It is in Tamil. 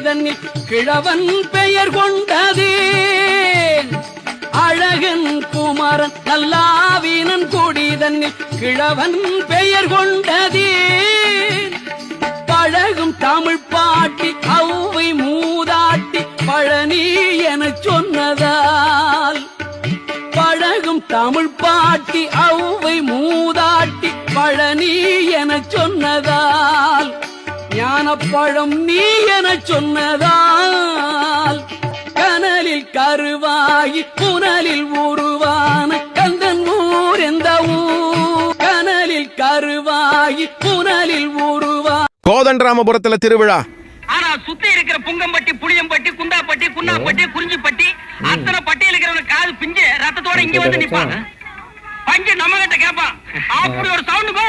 குமரன் கிழவன் பெயர் கொண்டதே அழகன் குமரன் நல்லாவினன் கொடிதன் கிழவன் பெயர் கொண்டதே பழகும் தமிழ் பாட்டி அவ்வை மூதாட்டி பழனி என சொன்னதால். பழகும் தமிழ் பாட்டி அவ்வை மூதாட்டி பழனி என சொன்னதால். ஞானப்பழம் நீ எனச் சொன்னதால் கனலில் கருவாகி புனலில் உருவான கந்தன் ஊர் எந்த ஊர்? கனலில் கருவாகி புனலில் உருவா கோதண்டராமபுரத்துல திருவிழா. ஆனா சுத்தி இருக்கிற புங்கம்பட்டி புளியம்பட்டி குண்டாப்பட்டி குன்னாப்பட்டி குறிஞ்சிப்பட்டி அத்தனை பட்டியல் இருக்கிறவன காது பிஞ்சு ரத்தத்தோட இங்க வந்து நிப்பான் பஞ்சு நம்ம கிட்ட கேப்பான். அப்படி ஒரு சவுண்ட் போ.